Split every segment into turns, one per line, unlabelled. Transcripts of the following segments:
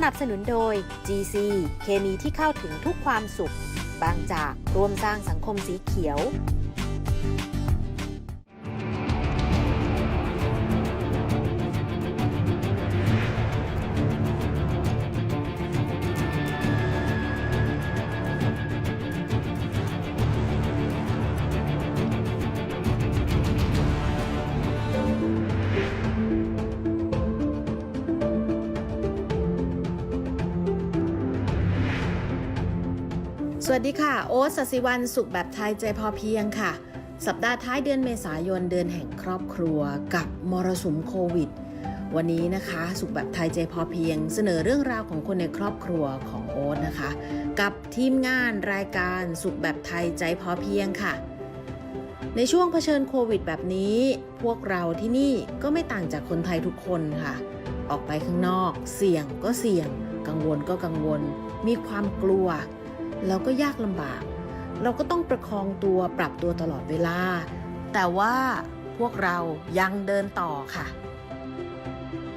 สนับสนุนโดย GC เคมีที่เข้าถึงทุกความสุข บางจากร่วมสร้างสังคมสีเขียว
วัสดีค่ะ โอ๊ตสศิวันสุขแบบไทยใจพอเพียงค่ะ สัปดาห์ท้ายเดือนเมษายนเดือนแห่งครอบครัวกับมรสุมโควิด วันนี้นะคะ สุขแบบไทยใจพอเพียง เสนอเรื่องราวของคนในครอบครัวของโอ๊ตนะคะ กับทีมงานรายการสุขแบบไทยใจพอเพียงค่ะ ในช่วงเผชิญโควิด แบบนี้ พวกเราที่นี่ก็ไม่ต่างจากคนไทยทุกคนค่ะ ออกไปข้างนอก เสี่ยงก็เสี่ยง กังวลก็กังวล มีความกลัว แล้วก็ยากลำบาก เราก็ต้องประคองตัวปรับตัวตลอดเวลา แต่ว่าพวกเรายังเดินต่อค่ะ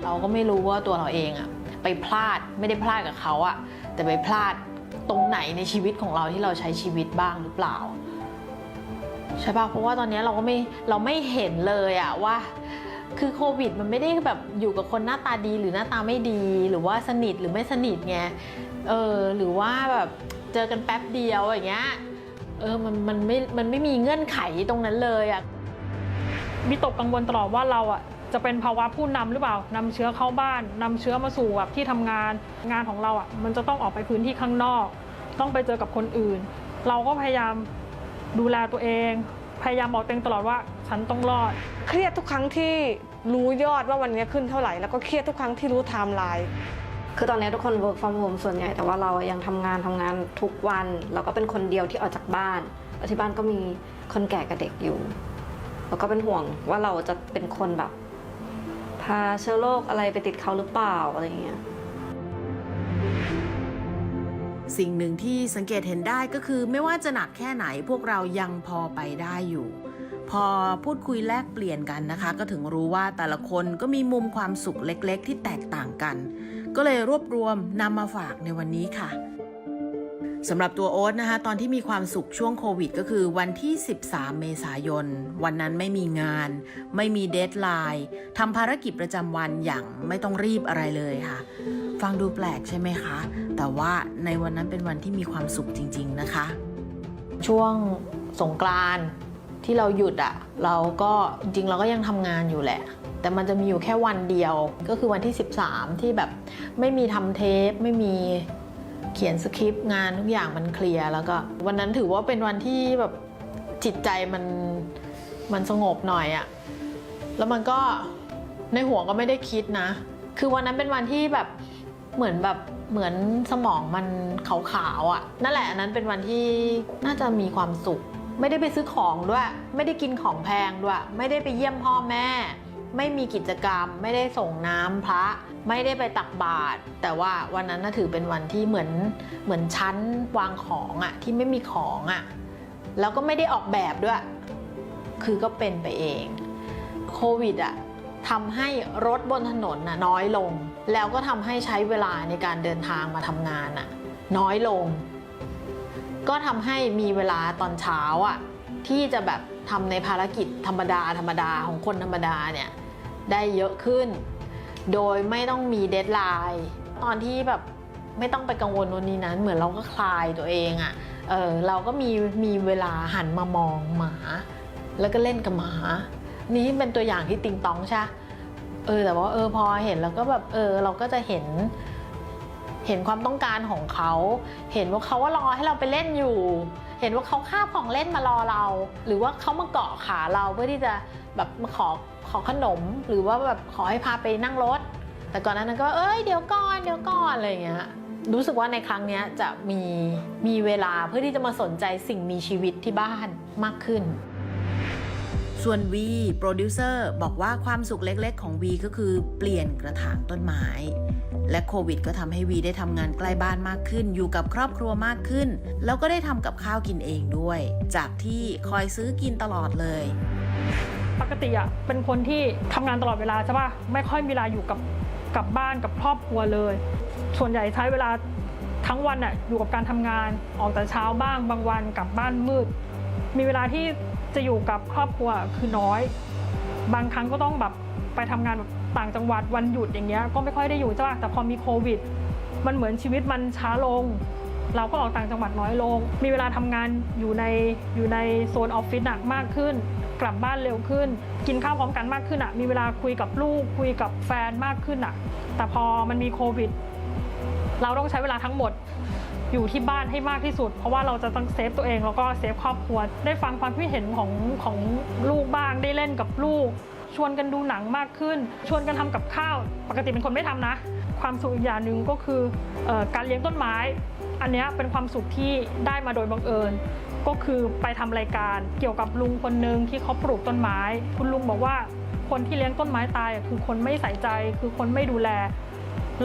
เราก็ไม่รู้ว่าตัวเราเองอะไปพลาดไม่ได้พลาดกับเขาอะแต่ไปพลาดตรงไหนในชีวิตของเราที่เราใช้ชีวิตบ้างหรือเปล่าใช่ปะเพราะว่าตอนนี้เราก็ไม่เราไม่เห็นเลยอะว่า คือโควิดมันไม่ได้แบบอยู่กับคนหน้าตาดีหรือหน้าตาไม่ดี หรือว่าสนิทหรือไม่สนิทไงเออหรือว่าแบบ เจอกันแป๊บเดียวอย่างเงี้ยเออมันมันไม่มันไม่มีเงื่อนไขตรงนั้นเลยอะ
วิตกกังวลตลอดว่าเราอะจะเป็นภาวะผู้นำหรือเปล่านำเชื้อเข้าบ้านนำเชื้อมาสู่แบบที่ทำงานงานของเราอะมันจะต้องออกไปพื้นที่ข้างนอก ต้องไปเจอกับคนอื่น เราก็พยายามดูแลตัวเอง พยายามบอกตัวเองตลอดว่าฉันต้องรอด
เครียดทุกครั้งที่รู้ยอดว่าวันนี้ขึ้นเท่าไหร่แล้วก็เครียดทุกครั้งที่รู้ไทม์ไลน์
คือตอนนี้ทุกคน work from home ส่วนใหญ่แต่ว่าเรายังทำงานทำงานทุกวัน เราก็เป็นคนเดียวที่ออกจากบ้านแล้วที่บ้านก็มีคนแก่กับเด็กอยู่ แล้วก็เป็นห่วงว่าเราจะเป็นคนแบบ พาเชื้อโรคอะไรไปติดเขาหรือเปล่าอะไรอย่างเงี้ย
สิ่งหนึ่งที่สังเกตเห็นได้ก็คือไม่ว่าจะหนักแค่ไหนพวกเรายังพอไปได้อยู่ พอพูดคุยแลกเปลี่ยนกันนะคะ ก็ถึงรู้ว่าแต่ละคนก็มีมุมความสุขเล็กๆ ที่แตกต่างกัน ก็เลยรวบรวมนำมาฝากในวันนี้ค่ะสำหรับตัวโอ๊ตนะคะ ตอนที่มีความสุขช่วงโควิด ก็คือวันที่ 13 เมษายน วันนั้นไม่มีงาน ไม่มีเดทไลน์ทำภารกิจประจำวันอย่างไม่ต้องรีบอะไรเลยค่ะ ฟังดูแปลกใช่ไหมคะ แต่ว่าในวันนั้นเป็นวันที่มีความสุขจริง ๆ นะคะ
ช่วงสงกรานต์ ที่เราหยุดอะเราก็จริงเราก็ยังทำงานอยู่แหละ แต่มันจะมีอยู่แค่วันเดียวก็คือวันที่ 13 ที่แบบไม่มีทำเทปไม่มีเขียนสคริปต์งานทุกอย่างมันเคลียร์แล้วก็ วันนั้นถือว่าเป็นวันที่แบบจิตใจมันมันสงบหน่อยอะแล้วมันก็ในหัวก็ไม่ได้คิดนะ คือวันนั้นเป็นวันที่แบบเหมือนแบบเหมือนสมองมันขาวๆอะ่ะ นั่นแหละอันนั้นเป็นวันที่น่าจะมีความสุข ไม่ได้ไปซื้อของด้วย ไม่ได้กินของแพงด้วย ไม่ได้ไปเยี่ยมพ่อแม่ ไม่มีกิจกรรม ไม่ได้ส่งน้ำพระ ไม่ได้ไปตักบาตรแต่ว่าวันนั้นน่าถือเป็นวันที่เหมือนเหมือนชั้นวางของอะ่ะที่ไม่มีของอะ่ะแล้วก็ไม่ได้ออกแบบด้วย คือก็เป็นไปเองโควิดอะทำให้รถบนถนนน่ะน้อยลง แล้วก็ทำให้ใช้เวลาในการเดินทางมาทำงานน่ะน้อยลง ก็ทำให้มีเวลาตอนเช้าอะที่จะแบบทำในภารกิจธรรมดาธรรมดาของคนธรรมดาเนี่ยได้เยอะขึ้น โดยไม่ต้องมีเดทไลน์ตอนที่แบบไม่ต้องไปกังวลวันนี้นั้น เหมือนเราก็คลายตัวเองอะเออเราก็มีมีเวลาหันมามองหมา แล้วก็เล่นกับหมา นี่เป็นตัวอย่างที่ติงตองใช่เออแต่ว่าเออพอเห็นแล้วก็แบบเออเราก็จะเห็น เห็นความต้องการของเขา เห็นว่าเขาว่ารอให้เราไปเล่นอยู่ เห็นว่าเขาคาบของเล่นมารอเรา หรือว่าเขามาเกาะขาเราเพื่อที่จะแบบมาขอขอขนม หรือว่าแบบขอให้พาไปนั่งรถ แต่ก่อนหนานั้นก็เอ้ยเดี๋ยวก่อนเดี๋ยวก่อนอะไรอย่างเงี้ยรู้สึกว่าในครั้งนี้จะมีมีเวลาเพื่อที่จะมาสนใจสิ่งมีชีวิตที่บ้านมากขึ้น
ส่วนวีโปรดิวเซอร์บอกว่าความสุขเล็กๆ ของวีก็คือเปลี่ยนกระถางต้นไม้ และโควิดก็ทำให้วีได้ทำงานใกล้บ้านมากขึ้น อยู่กับครอบครัวมากขึ้น แล้วก็ได้ทำกับข้าวกินเองด้วย จากที่คอยซื้อกินตลอดเลย
ปกติอะเป็นคนที่ทำงานตลอดเวลาใช่ป่ะไม่ค่อยมีเวลาอยู่กับกับบ้านกับครอบครัวเลย ส่วนใหญ่ใช้เวลาทั้งวันน่ะอยู่กับการทำงานออกแต่เช้าบ้างบางวันกลับบ้านมืด มีเวลาที่จะอยู่กับครอบครัวคือน้อย บางครั้งก็ต้องแบบไปทำงานแบบ ต่างจังหวัดวันหยุดอย่างเงี้ยก็ไม่ค่อยได้อยู่จ้าแต่พอมีโควิด มันเหมือนชีวิตมันช้าลง เราก็ออกต่างจังหวัดน้อยลง มีเวลาทำงานอยู่ในอยู่ในโซนออฟฟิศหนักมากขึ้น กลับบ้านเร็วขึ้น กินข้าวพร้อมกันมากขึ้นอะมีเวลาคุยกับลูกคุยกับแฟนมากขึ้นอะ แต่พอมันมีโควิด เราต้องใช้เวลาทั้งหมดอยู่ที่บ้านให้มากที่สุด เพราะว่าเราจะต้องเซฟตัวเองแล้วก็เซฟครอบครัว ได้ฟังความคิดเห็นของของลูกบ้างได้เล่นกับลูก ชวนกันดูหนังมากขึ้น ชวนกันทำกับข้าว ปกติเป็นคนไม่ทำนะ ความสุขอีกอย่างหนึ่งก็คือออการเลี้ยงต้นไม้ อันนี้เป็นความสุขที่ได้มาโดยบังเอิญ ก็คือไปทำรายการเกี่ยวกับลุงคนหนึ่งที่เขาปลูกต้นไม้ คุณลุงบอกว่าคนที่เลี้ยงต้นไม้ตายคือคนไม่ใส่ใจ คือคนไม่ดูแล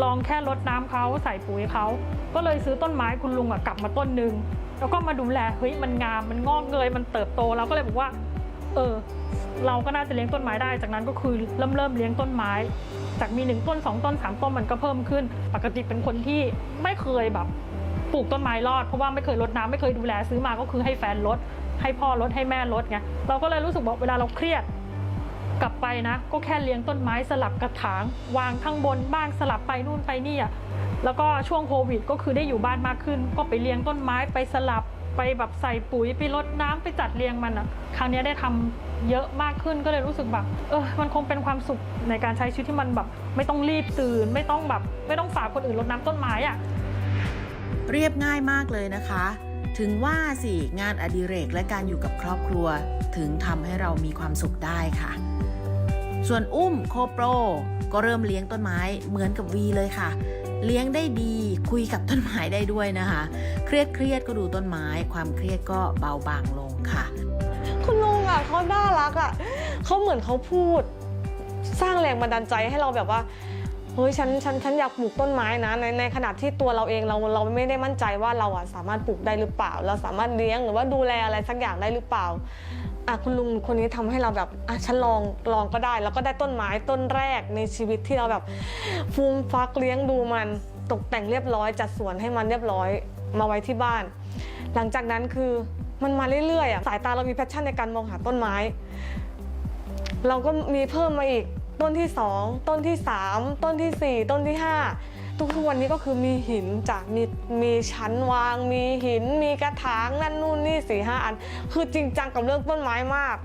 ลองแค่รดน้ำเขาใส่ปุ๋ยเขา ก็เลยซื้อต้นไม้คุณลุงกลับมาต้นหนึ่งแล้วก็มาดูแลเฮ้ยมันงามมันงอกเงยมันเติบโตเราก็เลยบอกว่า เออ เราก็น่าจะเลี้ยงต้นไม้ได้ จากนั้นก็คือเริ่มเริ่มเลี้ยงต้นไม้ จากมีหนึ่งต้นสองต้นสามต้นมันก็เพิ่มขึ้น ปกติเป็นคนที่ไม่เคยแบบปลูกต้นไม้รอดเพราะว่าไม่เคยรดน้ำไม่เคยดูแลซื้อมาก็คือให้แฟนรดให้พ่อรดให้แม่รดไงเราก็เลยรู้สึกว่าเวลาเราเครียดกลับไปนะ ก็แค่เลี้ยงต้นไม้สลับกระถาง วางข้างบนบ้างสลับไปนู่นไปนี่อะแล้วก็ช่วงโควิดก็คือได้อยู่บ้านมากขึ้น ก็ไปเลี้ยงต้นไม้ไปสลับ ไปแบบใส่ปุ๋ยไปรดน้ำไปจัดเรียงมันอะครั้งนี้ได้ทำเยอะมากขึ้นก็เลยรู้สึกแบบเออมันคงเป็นความสุขในการใช้ชีวิตที่มันแบบ ไม่ต้องรีบตื่น ไม่ต้องแบบ ไม่ต้องฝากคนอื่นรดน้ำต้นไม้อะ
เรียบง่ายมากเลยนะคะ ถึงว่าสิงานอดิเรกและการอยู่กับครอบครัว ถึงทำให้เรามีความสุขได้ค่ะ ส่วนอุ้มโคโปรก็เริ่มเลี้ยงต้นไม้เหมือนกับวีเลยค่ะ เลี้ยงได้ดีคุยกับต้นไม้ได้ด้วยนะคะ เครียดเครียดก็ดูต้นไม้ ความเครียดก็เบาบางลงค่ะ
คุณลุงอะเขาน่ารักอะเขาเหมือนเขาพูด สร้างแรงบันดาลใจให้เราแบบว่าเฮ้ยฉันฉันฉันอยากปลูกต้นไม้นะในในขณะที่ตัวเราเองเราเราไม่ได้มั่นใจว่าเราอะสามารถปลูกได้หรือเปล่า เราสามารถเลี้ยงหรือว่าดูแลอะไรสักอย่างได้หรือเปล่า อะคุณลุงคนนี้ทำให้เราแบบอะฉันลองลองก็ได้ แล้วก็ได้ต้นไม้ต้นแรกในชีวิตที่เราแบบฟูมฟักเลี้ยงดูมันตกแต่งเรียบร้อย จัดสวนให้มันเรียบร้อยมาไว้ที่บ้าน หลังจากนั้นคือมันมาเรื่อยๆอะสายตาเรามีแพชชั่นในการมองหาต้นไม้ เราก็มีเพิ่มมาอีกต้นที่ 2 ต้นที่ 3 ต้นทีสี่4 ต้นที่ 5 ทุกวันนี้ก็คือมีหินจากมีมีชั้นวาง มีหิน มีกระถางนั่นนู่นนี่สี่ห้าอัน คือจริงจังกับเรื่องต้นไม้มาก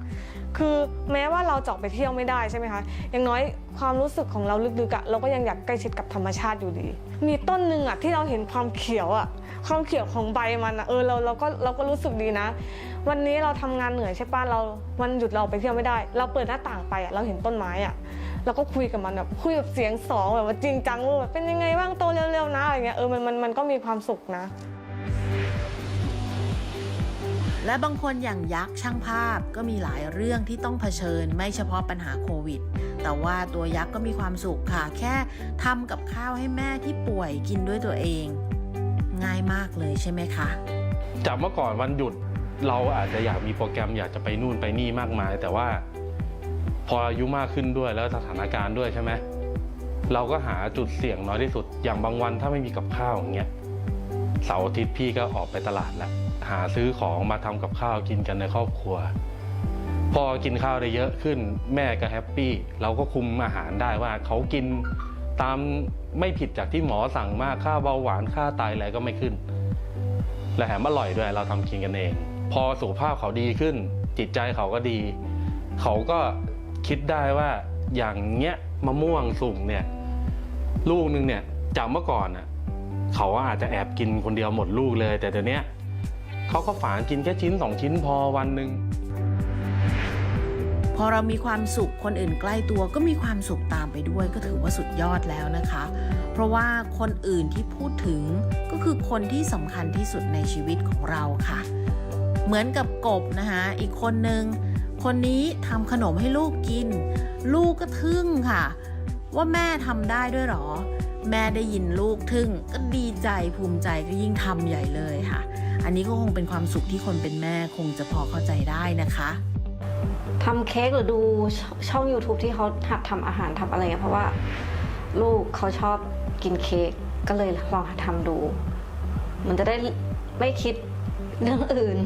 คือแม้ว่าเราจะออกไปเที่ยวไม่ได้ใช่ไหมคะอย่างน้อยความรู้สึกของเราลึกๆอะเราก็ยังอยากใกล้ชิดกับธรรมชาติอยู่ดี มีต้นหนึ่งอะที่เราเห็นความเขียวอะความเขียวของใบมันอะเออเราเราก็เราก็รู้สึกดีนะ วันนี้เราทำงานเหนื่อยใช่ป่ะเราวันหยุดเราไปเที่ยวไม่ได้ เราเปิดหน้าต่างไปอะเราเห็นต้นไม้อะ เราก็คุยกับมันแบบคุยแบบเสียงสองแบบว่าจริงจังว่าแบบเป็นยังไงบ้างโตเร็วๆนะอะไรเงี้ยเออมันมันมันก็มีความสุขนะ
และบางคนอย่างยักษ์ช่างภาพก็มีหลายเรื่องที่ต้องเผชิญไม่เฉพาะปัญหาโควิด แต่ว่าตัวยักษ์ก็มีความสุขค่ะ แค่ทำกับข้าวให้แม่ที่ป่วยกินด้วยตัวเอง ง่ายมากเลยใช่ไหมคะ
จากเมื่อก่อนวันหยุดเราอาจจะอยากมีโปรแกรมอยากจะไปนู่นไปนี่มากมาย แต่ว่า พออายุมากขึ้นด้วยแล้วสถานการณ์ด้วยใช่ไหมเราก็หาจุดเสี่ยงน้อยที่สุด อย่างบางวันถ้าไม่มีกับข้าวอย่างเงี้ยเสาร์อาทิตย์พี่ก็ออกไปตลาดแหล้วหาซื้อของมาทำกับข้าวกินกันในครอบครัว พอกินข้าวได้เยอะขึ้นแม่ก็แฮปปี้เราก็คุมอาหารได้ว่าเขากินตามไม่ผิดจากที่หมอสั่งมากค่าเบาหวานค่าไตอะไรก็ไม่ขึ้น และแถมอร่อยด้วยเราทำกินกันเอง พอสุขภาพเขาดีขึ้น จิตใจเขาก็ดี เขาก็ คิดได้ว่าอย่างเงี้ยมะม่วงสุ่มเนี่ยลูกหนึ่งเนี่ยจากเมื่อก่อนน่ะเขาอาจจะแอบกินคนเดียวหมดลูกเลย แต่เดี๋ยวนี้เขาก็ฝานกินแค่ชิ้นสองชิ้นพอวันหนึ่ง
พอเรามีความสุขคนอื่นใกล้ตัวก็มีความสุขตามไปด้วยก็ถือว่าสุดยอดแล้วนะคะ เพราะว่าคนอื่นที่พูดถึงก็คือคนที่สำคัญที่สุดในชีวิตของเราค่ะ เหมือนกับกบนะคะอีกคนนึง คนนี้ทำขนมให้ลูกกิน ลูกก็ทึ่งค่ะ ว่าแม่ทำได้ด้วยหรอ แม่ได้ยินลูกทึ่งก็ดีใจภูมิใจก็ยิ่งทำใหญ่เลยค่ะ อันนี้ก็คงเป็นความสุขที่คนเป็นแม่คงจะพอเข้าใจได้นะคะ
ทำเค้กหรือดูช่อง YouTube ที่เขาหัดทำอาหารทำอะไรเพราะว่าลูกเขาชอบกินเค้กก็เลยลองทำดู มันจะได้ไม่คิดเรื่องอื่น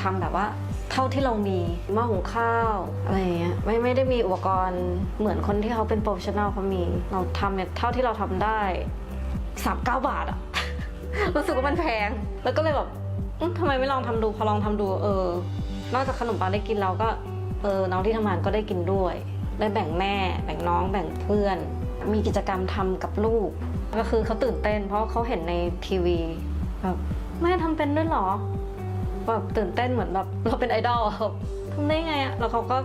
ทำแบบว่า เท่าที่เรามีหม้อหุงข้าวอะไรอย่างเงี้ยไม่ไม่ได้มีอุปกรณ์เหมือนคนที่เขาเป็นโปรเฟชชั่นแนลเขามี เราทำเนี่ยเท่าที่เราทำได้สามเก้าบาทอะ รู้สึกว่ามันแพง แล้วก็เลยแบบอืมทำไมไม่ลองทำดูพอลองทำดู เออ นอกจากขนมปังได้กินเราก็ เออน้องที่ทำงานก็ได้กินด้วย ได้แบ่งแม่ แบ่งน้องแบ่งเพื่อน มีกิจกรรมทำกับลูก ก็คือเขาตื่นเต้น เพราะเขาเห็นในทีวีแบบแม่ทำเป็นด้วยเหรอ แบบตื่นเต้นเหมือนแบบเราเป็นไอดอลอะแบบทำได้ไงอะแล้วเขาก็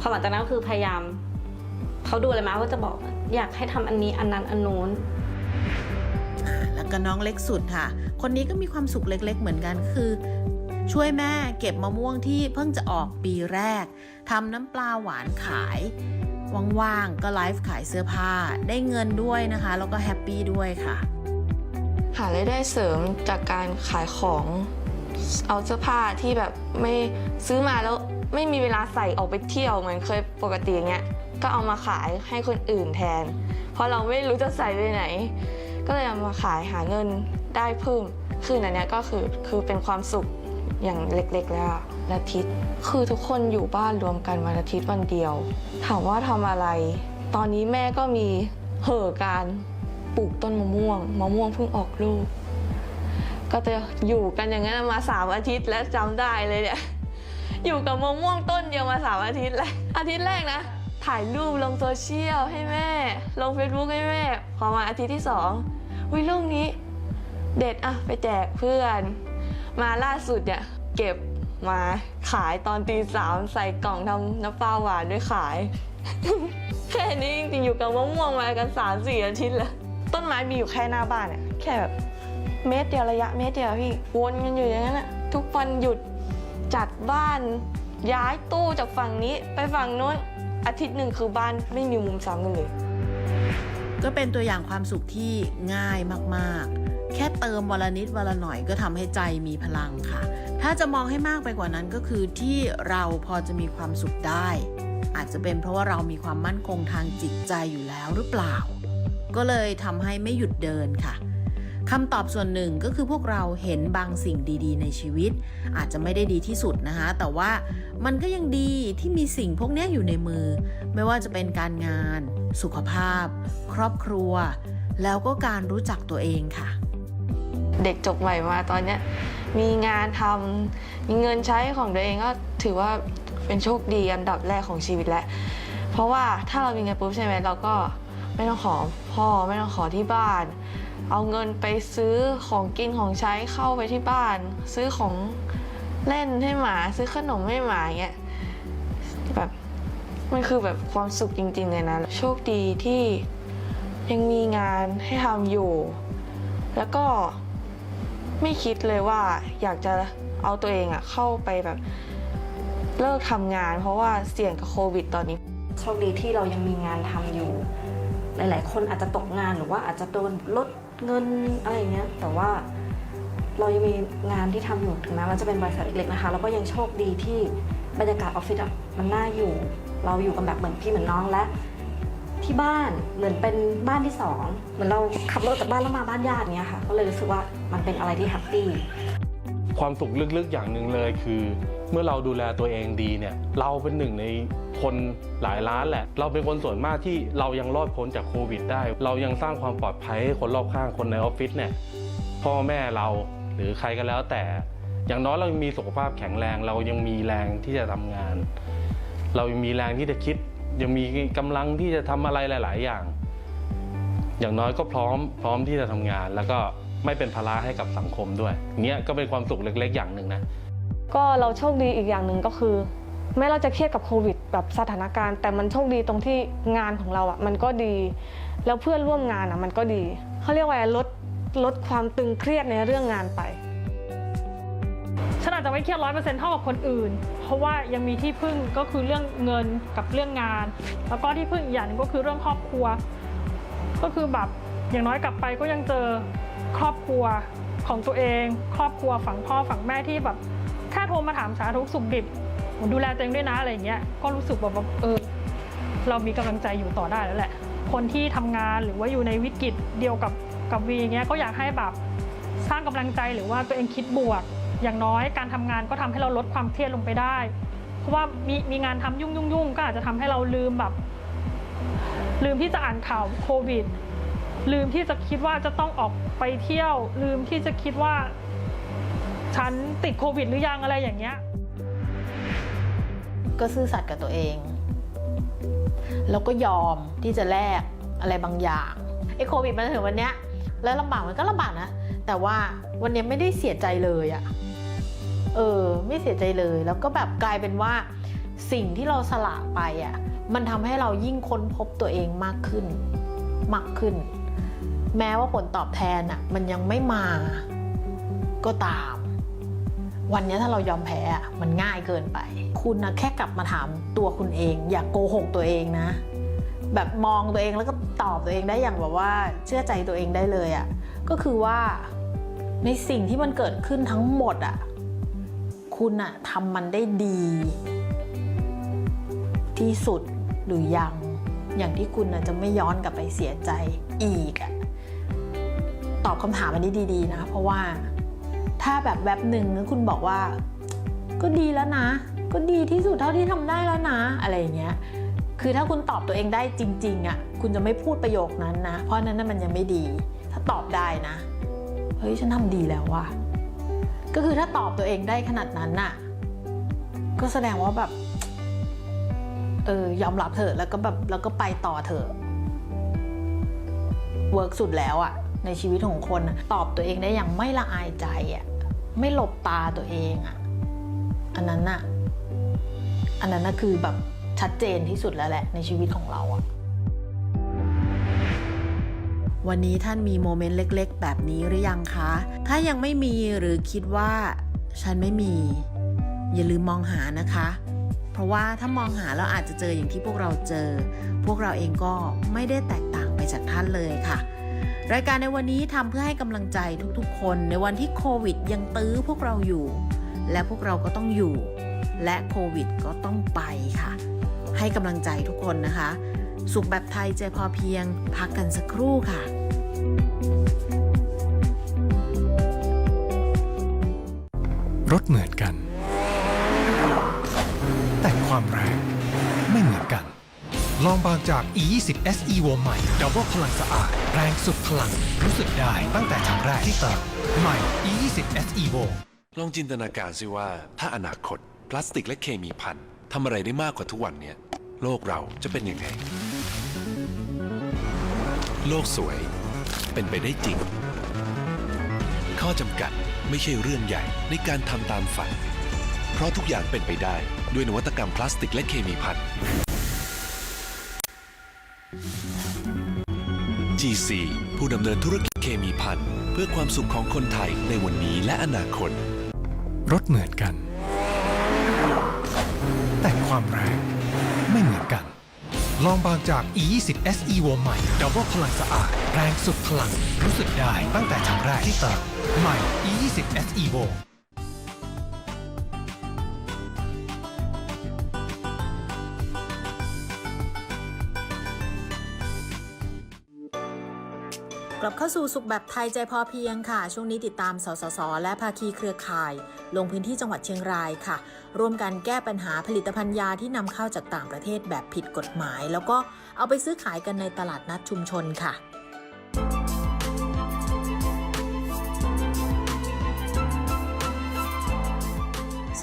พอหลังจากนั้นก็คือพยายามเขาดูอะไรมาก็จะบอกอยากให้ทำอันนี้อันนั้นอันนู้น
อ่าแล้วก็น้องเล็กสุดค่ะ คนนี้ก็มีความสุขเล็ก ๆ เหมือนกันคือ ช่วยแม่เก็บมะม่วงที่เพิ่งจะออกปีแรกทำน้ำปลาหวานขายว่างๆก็ไลฟ์ขายเสื้อผ้าได้เงินด้วยนะคะ แล้วก็แฮปปี้ด้วยค่ะ
หารายได้เสริมจากการขายของ เอาเสื้อผ้าที่แบบไม่ซื้อมาแล้วไม่มีเวลาใส่ออกไปเที่ยวเหมือนเคยปกติอย่างเงี้ยก็เอามาขายให้คนอื่นแทน เพราะเราไม่รู้จะใส่ไปไหน ก็เลยเอามาขายหาเงินได้เพิ่มขึ้นอันเนี้ยก็คือคือเป็นความสุขอย่างเล็กๆ แล้วอะอาทิตย์ คือทุกคนอยู่บ้านรวมกันวันอาทิตย์วันเดียว ถามว่าทำอะไร ตอนนี้แม่ก็มีเห่อการปลูกต้นมะม่วงมะม่วงเพิ่งออกลูก ก็จะอยู่กันอย่างนั้นมาสามอาทิตย์แล้วจำได้เลยเนี่ยอยู่กับมะม่วงต้นเดียวมาสามอาทิตย์แล้วอาทิตย์แรกนะ ถ่ายรูปลงโซเชียลให้แม่ ลงเฟซบุ๊กให้แม่ พอมาอาทิตย์ที่สองวิลูกนี้ เด็ดอะไปแจกเพื่อน มาล่าสุดเนี่ยเก็บมาขายตอนตีสามใส่กล่องทำน้ำปลาหวานด้วยขาย แค่นี้จริงๆอยู่กับมะม่วงมากันสามสี่อาทิตย์แล้วต้นไม้มีอยู่แค่หน้าบ้านเนี่ยแค่แบบ เมตรเดียวระยะเมตรเดียวพี่ วนกันอยู่อย่างนั้นอะทุกวันหยุดจัดบ้าน ย้ายตู้จากฝั่งนี้ไปฝั่งโน้นอาทิตย์หนึ่งคือบ้านไม่มีมุมซ้ำกันเลย
ก็เป็นตัวอย่างความสุขที่ง่ายมากๆ แค่เติมวันละนิดวันละหน่อยก็ทำให้ใจมีพลังค่ะ ถ้าจะมองให้มากไปกว่านั้นก็คือที่เราพอจะมีความสุขได้ อาจจะเป็นเพราะว่าเรามีความมั่นคงทางจิตใจอยู่แล้วหรือเปล่า ก็เลยทำให้ไม่หยุดเดินค่ะ คำตอบส่วนหนึ่งก็คือพวกเราเห็นบางสิ่งดีๆ ในชีวิต อาจจะไม่ได้ดีที่สุดนะคะ แต่ว่ามันก็ยังดีที่มีสิ่งพวกนี้อยู่ในมือ ไม่ว่าจะเป็นการงาน สุขภาพ ครอบครัว แล้วก็การรู้จักตัวเองค่ะ
เด็กจบใหม่มาตอนนี้มีงานทำมีเงินใช้ของตัวเองก็ถือว่าเป็นโชคดีอันดับแรกของชีวิตแล้วเพราะว่าถ้าเรามีเงินปุ๊บใช่ไหมเราก็ไม่ต้องขอพ่อไม่ต้องขอที่บ้าน เอาเงินไปซื้อของกินของใช้เข้าไปที่บ้าน ซื้อของเล่นให้หมา ซื้อขนมให้หมาอย่างเงี้ยแบบมันคือแบบความสุขจริงๆเลยนะ โชคดีที่ยังมีงานให้ทำอยู่ แล้วก็ไม่คิดเลยว่าอยากจะเอาตัวเองอะเข้าไปแบบเลิกทำงาน เพราะว่าเสี่ยงกับโควิดตอนนี้
โชคดีที่เรายังมีงานทำอยู่ หลาย ๆ คนอาจจะตกงานหรือว่าอาจจะโดนลด เงินอะไรอย่างเงี้ยแต่ว่าเรายังมีงานที่ทำอยู่ถึงแม้ว่าจะเป็นบริษัทเล็กๆนะคะแล้วก็ยังโชคดีที่บรรยากาศออฟฟิศมันน่าอยู่ เราอยู่กันแบบเหมือนพี่เหมือนน้องและ ที่บ้านเหมือนเป็นบ้านที่สองเหมือนเราขับรถจากบ้านแล้วมาบ้านญาติเนี้ยค่ะ ก็เลยรู้สึกว่ามันเป็นอะไรที่แฮปปี้
ความสุขลึกๆอย่างหนึ่งเลยคือ เมื่อเราดูแลตัวเองดีเนี่ยเราเป็นหนึ่งในคนหลายล้านแหละ เราเป็นคนส่วนมากที่เรายังรอดพ้นจากโควิดได้ เรายังสร้างความปลอดภัยให้คนรอบข้างคนในออฟฟิศเนี่ยพ่อแม่เราหรือใครก็แล้วแต่ อย่างน้อยเรามีสุขภาพแข็งแรง เรายังมีแรงที่จะทำงาน เรายังมีแรงที่จะคิด ยังมีกำลังที่จะทำอะไรหลาย ๆ อย่าง อย่างน้อยก็พร้อมพร้อมที่จะทำงาน แล้วก็ไม่เป็นภาระให้กับสังคมด้วยเนี้ยก็เป็นความสุขเล็ก ๆ อย่างหนึ่งนะ
ก็เราโชคดีอีกอย่างหนึ่งก็คือ แม้เราจะเครียดกับโควิดแบบสถานการณ์ แต่มันโชคดีตรงที่งานของเราอะมันก็ดี แล้วเพื่อนร่วมงานอะมันก็ดีเขาเรียกว่าลดลดความตึงเครียดในเรื่องงานไป
ฉันอาจจะไม่เครียดร้อยเปอร์เซ็นต์เท่ากับคนอื่น เพราะว่ายังมีที่พึ่งก็คือเรื่องเงินกับเรื่องงาน แล้วก็ที่พึ่งอีกอย่างนึงก็คือเรื่องครอบครัว ก็คือแบบอย่างน้อยกลับไปก็ยังเจอครอบครัวของตัวเอง ครอบครัวฝั่งพ่อฝั่งแม่ที่แบบ แค่โทรมาถามสารทุกสุขดิบดูแลตัวเองด้วยนะอะไรอย่างเงี้ย ก็รู้สึกแบบว่าเออ เรามีกำลังใจอยู่ต่อได้แล้วแหละ คนที่ทำงานหรือว่าอยู่ในวิกฤตเดียวกับกับวีอย่างเงี้ยก็อยากให้แบบสร้างกำลังใจหรือว่าตัวเองคิดบวก อย่างน้อยการทำงานก็ทำให้เราลดความเครียดลงไปได้ เพราะว่ามีมีงานทำยุ่งยุ่งยุ่งก็อาจจะทำให้เราลืมแบบ ลืมที่จะอ่านข่าวโควิด ลืมที่จะคิดว่าจะต้องออกไปเที่ยว ลืมที่จะคิดว่า ฉันติดโควิดหรือยังอะไรอย่างเงี้ย
ก็ซื่อสัตย์กับตัวเอง แล้วก็ยอมที่จะแลกอะไรบางอย่างไอ้โควิดมาถึงวันเนี้ยแล้วลำบากมันก็ลำบากนะ แต่ว่าวันเนี้ยไม่ได้เสียใจเลยอะเออ ไม่เสียใจเลย แล้วก็แบบกลายเป็นว่า สิ่งที่เราสละไปอะมันทำให้เรายิ่งค้นพบตัวเองมากขึ้น มากขึ้น แม้ว่าผลตอบแทนอะมันยังไม่มาก็ตาม วันนี้ถ้าเรายอมแพ้มันง่ายเกินไป คุณนะแค่กลับมาถามตัวคุณเอง อย่ากโกหกตัวเองนะ แบบมองตัวเองแล้วก็ตอบตัวเองได้อย่างแบบว่าเชื่อใจตัวเองได้เลยอะ่ะก็คือว่าในสิ่งที่มันเกิดขึ้นทั้งหมดอะ่ะคุณอะทำมันได้ดี ที่สุดหรือยัง อย่างที่คุณนะจะไม่ย้อนกลับไปเสียใจอีกอะตอบคำถามอันนี้ดี ๆ นะ เพราะว่า ถ้าแบบแบบหนึ่งคุณบอกว่า ก็ดีแล้วนะ ก็ดีที่สุดเท่าที่ทำได้แล้วนะ อะไรอย่างเงี้ยคือถ้าคุณตอบตัวเองได้จริงๆอะ่ะคุณจะไม่พูดประโยคนั้นนะ เพราะนั้นน่ะมันยังไม่ดี ถ้าตอบได้นะเฮ้ยฉันทำดีแล้วว่ะก็คือถ้าตอบตัวเองได้ขนาดนั้นน่ะ ก็แสดงว่าแบบเออยอมรับเถอะแล้วก็แบบแล้วก็ไปต่อเถอะเวิร์กสุดแล้วอะ ในชีวิตของคนตอบตัวเองได้อย่างไม่ละอายใจอะไม่หลบตาตัวเองอะอันนั้นน่ะอันนั้นน่ะคือแบบชัดเจนที่สุดแล้วแหละในชีวิตของเราอะ
วันนี้ท่านมีโมเมนต์เล็ก ๆ แบบนี้หรือยังคะ ถ้ายังไม่มีหรือคิดว่าฉันไม่มี อย่าลืมมองหานะคะ เพราะว่าถ้ามองหาแล้วอาจจะเจออย่างที่พวกเราเจอ พวกเราเองก็ไม่ได้แตกต่างไปจากท่านเลยค่ะ รายการในวันนี้ทำเพื่อให้กำลังใจทุกๆ คนในวันที่โควิดยังตื้อพวกเราอยู่ และพวกเราก็ต้องอยู่ และโควิดก็ต้องไปค่ะ ให้กำลังใจทุกคนนะคะ สุขแบบไทยใจพอเพียง พักกันสักครู่ค่ะ
รถเหมือนกัน แต่ความแรงไม่เหมือนกัน ลองบางจาก E20 SE w ใหม่ดับเบิลพลังสะอาด แรงสุดพลัง รู้สึกได้ตั้งแต่ครั้งแรกที่เติมใหม่ E20 SE w
ลองจินตนาการซิว่าถ้าอนาคต พลาสติกและเคมีพันทำอะไรได้มากกว่าทุกวันเนี้ยโลกเราจะเป็นยังไง โลกสวย เป็นไปได้จริง ข้อจำกัดไม่ใช่เรื่องใหญ่ในการทำตามฝัน เพราะทุกอย่างเป็นไปได้ด้วยนวัตกรรมพลาสติกและเคมีพัน GC ผู้ดำเนินธุรกิจเคมีพันเพื่อความสุขของคนไทยในวันนี้และอนาคต
รถเหมือนกัน แต่ความแรงไม่เหมือนกัน ลองบางจาก E20 SE w ใหม่ดับเบิลพลังสะอาด แรงสุดพลัง รู้สึกได้ตั้งแต่ครั้งแรกที่เติมใหม่ E20 SE w
ลับเข้าสู่สุขแบบไทยใจพอเพียงค่ะ ช่วงนี้ติดตามสสส และภาคีเครือข่าย ลงพื้นที่จังหวัดเชียงรายค่ะ ร่วมกันแก้ปัญหาผลิตภัณฑ์ยาที่นำเข้าจากต่างประเทศแบบผิดกฎหมาย แล้วก็เอาไปซื้อขายกันในตลาดนัดชุมชนค่ะ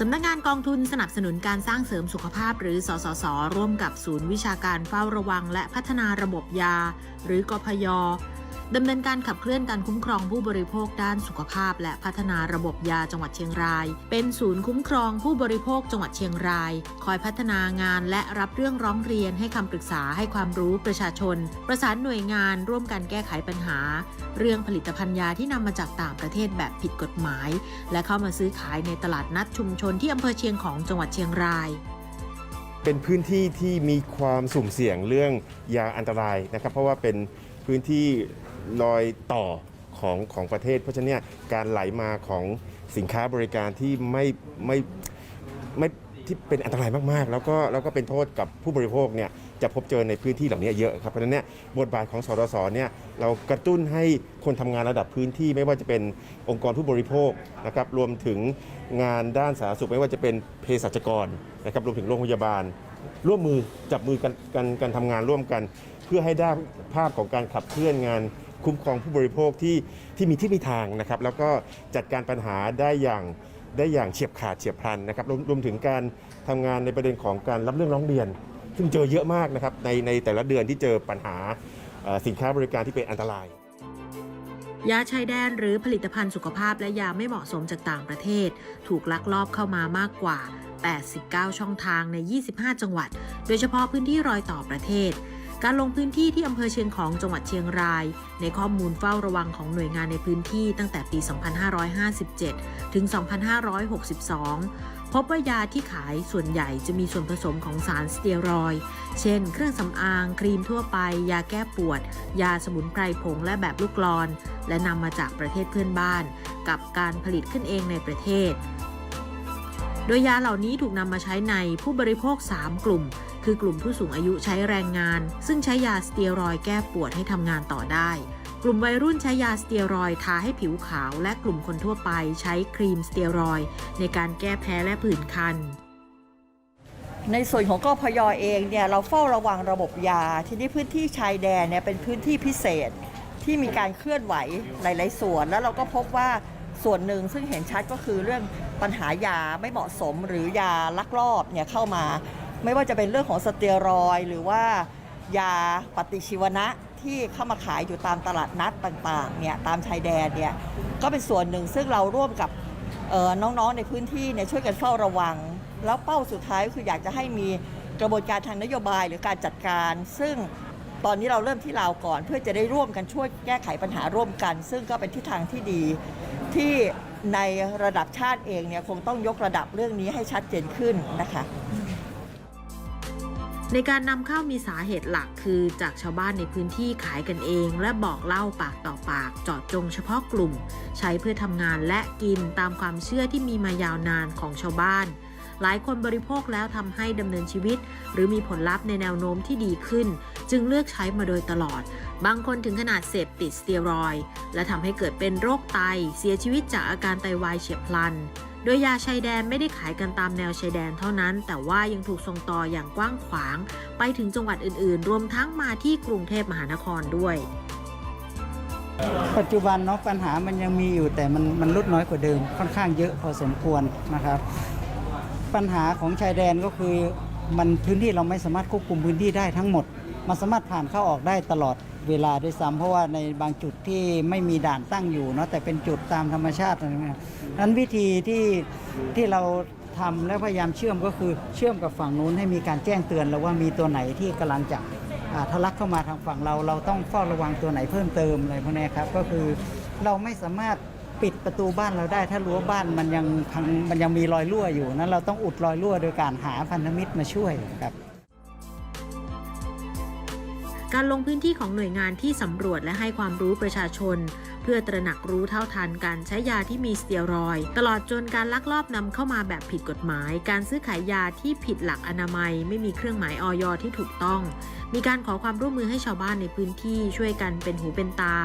สำนักงานกองทุนสนับสนุนการสร้างเสริมสุขภาพ หรือ สสส ร่วมกับศูนย์วิชาการเฝ้าระวัง และพัฒนาระบบยา หรือกพย ดำเนินการขับเคลื่อนการคุ้มครองผู้บริโภคด้านสุขภาพ และพัฒนาระบบยาจังหวัดเชียงราย เป็นศูนย์คุ้มครองผู้บริโภคจังหวัดเชียงราย คอยพัฒนางานและรับเรื่องร้องเรียนให้คำปรึกษาให้ความรู้ประชาชน ประสานหน่วยงานร่วมกันแก้ไขปัญหา เรื่องผลิตภัณฑ์ยาที่นำมาจากต่างประเทศแบบผิดกฎหมาย และเข้ามาซื้อขายในตลาดนัดชุมชนที่อำเภอเชียงของจังหวัดเชียงราย
เป็นพื้นที่ที่มีความสุ่มเสี่ยงเรื่องยาอันตรายนะครับ เพราะว่าเป็นพื้นที่ รอยต่อของของประเทศ เพราะฉะนั้นเนี่ยการไหลมาของสินค้าบริการที่ไม่ไม่ไม่ที่เป็นอันตรายมากๆ แล้วก็แล้วก็เป็นโทษกับผู้บริโภคเนี่ยจะพบเจอในพื้นที่เหล่านี้เยอะครับ เพราะฉะนั้นเนี่ยบทบาทของสรสเนี่ยเรากระตุ้นให้คนทำงานระดับพื้นที่ไม่ว่าจะเป็นองค์กรผู้บริโภคนะครับรวมถึงงานด้านสาธารณสุขไม่ว่าจะเป็นเภสัชกรนะครับรวมถึงโรงพยาบาล ร่วมมือจับมือกันกันกันทำงานร่วมกัน เพื่อให้ได้ภาพของการขับเคลื่อนงาน คุ้มครองผู้บริโภคที่ที่มีที่มีทางนะครับ แล้วก็จัดการปัญหาได้อย่างได้อย่างเฉียบขาดเฉียบพลันนะครับรวมรวมถึงการทำงานในประเด็นของการรับเรื่องร้องเรียน ซึ่งเจอเยอะมากนะครับในในแต่ละเดือนที่เจอปัญหาเอ่อสินค้าบริการที่เป็นอันตราย
ยาชายแดนหรือผลิตภัณฑ์สุขภาพและยาไม่เหมาะสมจากต่างประเทศ ถูกลักลอบเข้ามามากกว่า 89 ช่องทางใน 25 จังหวัด โดยเฉพาะพื้นที่รอยต่อประเทศ การลงพื้นที่ที่อำเภอเชียงของจังหวัดเชียงราย ในข้อมูลเฝ้าระวังของหน่วยงานในพื้นที่ตั้งแต่ปี 2557 ถึง 2562 พบว่ายาที่ขายส่วนใหญ่จะมีส่วนผสมของสารสเตียรอยด์เช่น เครื่องสำอาง ครีมทั่วไป ยาแก้ปวด ยาสมุนไพรผงและแบบลูกกลอน และนำมาจากประเทศเพื่อนบ้าน กับการผลิตขึ้นเองในประเทศ โดยยาเหล่านี้ถูกนำมาใช้ในผู้บริโภค 3 กลุ่ม คือกลุ่มผู้สูงอายุใช้แรงงาน ซึ่งใช้ยาสเตียรอย์แก้ปวดให้ทำงานต่อได้ กลุ่มวัยรุ่นใช้ยาสเตียรอย์ทาให้ผิวขาว และกลุ่มคนทั่วไปใช้ครีมสเตียรอย์ในการแก้แพ้และผื่นคัน
ในส่วนของกพยอเองเนี่ยเราเฝ้าระวังระบบยา ทีนี้พื้นที่ชายแดนเนี่ยเป็นพื้นที่พิเศษที่มีการเคลื่อนไหวหลาย ๆ ส่วน แล้วเราก็พบว่าส่วนหนึ่งซึ่งเห็นชัดก็คือเรื่องปัญหายาไม่เหมาะสมหรือยาลักลอบเนี่ยเข้ามา ไม่ว่าจะเป็นเรื่องของสเตียรอยหรือว่ายาปฏิชีวนะที่เข้ามาขายอยู่ตามตลาดนัดต่างๆเนี่ยตามชายแดนเนี่ยก็เป็นส่วนหนึ่งซึ่งเราร่วมกับน้องๆในพื้นที่เนี่ยช่วยกันเฝ้าระวัง แล้วเป้าสุดท้ายก็คืออยากจะให้มีกระบวนการทางนโยบายหรือการจัดการ ซึ่งตอนนี้เราเริ่มที่ลาวก่อนเพื่อจะได้ร่วมกันช่วยแก้ไขปัญหาร่วมกัน ซึ่งก็เป็นทิศทางที่ดีที่ในระดับชาติเองเนี่ยคงต้องยกระดับเรื่องนี้ให้ชัดเจนขึ้นนะคะ
ในการนำเข้ามีสาเหตุหลักคือจากชาวบ้านในพื้นที่ขายกันเอง และบอกเล่าปากต่อปากจาะจงเฉพาะกลุ่ม ใช้เพื่อทำงานและกินตามความเชื่อที่มีมายาวนานของชาวบ้าน หลายคนบริโภคแล้วทำให้ดำเนินชีวิต หรือมีผลลัพธ์ในแนวโน้มที่ดีขึ้น จึงเลือกใช้มาโดยตลอด บางคนถึงขนาดเสพติดสเตียรอยและทำให้เกิดเป็นโรคไตเสียชีวิตจากอาการไตวายเฉียบพลัน โดยยาชายแดนไม่ได้ขายกันตามแนวชายแดนเท่านั้น แต่ว่ายังถูกส่งต่ออย่างกว้างขวาง ไปถึงจังหวัดอื่น ๆ รวมทั้งมาที่กรุงเทพมหานครด้วย
ปัจจุบันเนาะปัญหามันยังมีอยู่แต่มันมันลดน้อยกว่าเดิมค่อนข้างเยอะพอสมควรนะครับ ปัญหาของชายแดนก็คือมันพื้นที่เราไม่สามารถควบคุมพื้นที่ได้ทั้งหมด มันสามารถผ่านเข้าออกได้ตลอดเวลาด้วยซ้ำเพราะว่าในบางจุดที่ไม่มีด่านตั้งอยู่เนาะแต่เป็นจุดตามธรรมชาติอะไรเงี้ยนั้นวิธีที่ที่เราทำและพยายามเชื่อมก็คือเชื่อมกับฝั่งนู้นให้มีการแจ้งเตือนแล้วว่ามีตัวไหนที่กำลังจะทะลักเข้ามาทางฝั่งเรา เราต้องเฝ้าระวังตัวไหนเพิ่มเติมอะไรพวกนี้ครับก็คือเราไม่สามารถปิดประตูบ้านเราได้ ถ้ารั้วบ้านมันยังมันยังมีรอยรั่วอยู่นั้นเราต้องอุดรอยรั่วโดยการหาพันธมิตรมาช่วยครับ
การลงพื้นที่ของหน่วยงานที่สำรวจและให้ความรู้ประชาชน เพื่อตระหนักรู้เท่าทันการใช้ยาที่มีสเตียรอย ตลอดจนการลักลอบนำเข้ามาแบบผิดกฎหมาย การซื้อขายยาที่ผิดหลักอนามัย ไม่มีเครื่องหมายออยที่ถูกต้อง มีการขอความร่วมมือให้ชาวบ้านในพื้นที่ช่วยกันเป็นหูเป็นตา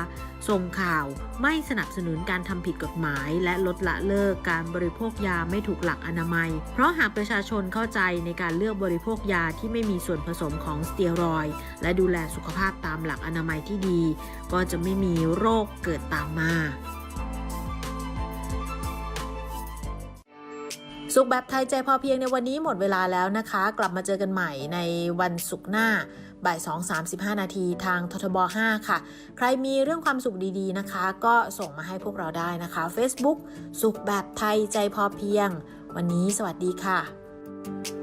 ส่งข่าว ไม่สนับสนุนการทำผิดกฎหมาย และลดละเลิกการบริโภคยาไม่ถูกหลักอนามัย เพราะหากประชาชนเข้าใจในการเลือกบริโภคยาที่ไม่มีส่วนผสมของสเตียรอยด์และดูแลสุขภาพตามหลักอนามัยที่ดี ก็จะไม่มีโรคเกิดตามมาสุขแบบไทยใจพอเพียงในวันนี้หมดเวลาแล้วนะคะ กลับมาเจอกันใหม่ในวันศุกร์หน้า บ่าย2-35 นาทีทางททบ 5 ค่ะ ใครมีเรื่องความสุขดีๆนะคะ ก็ส่งมาให้พวกเราได้นะคะ Facebook สุขแบบไทยใจพอเพียง วันนี้สวัสดีค่ะ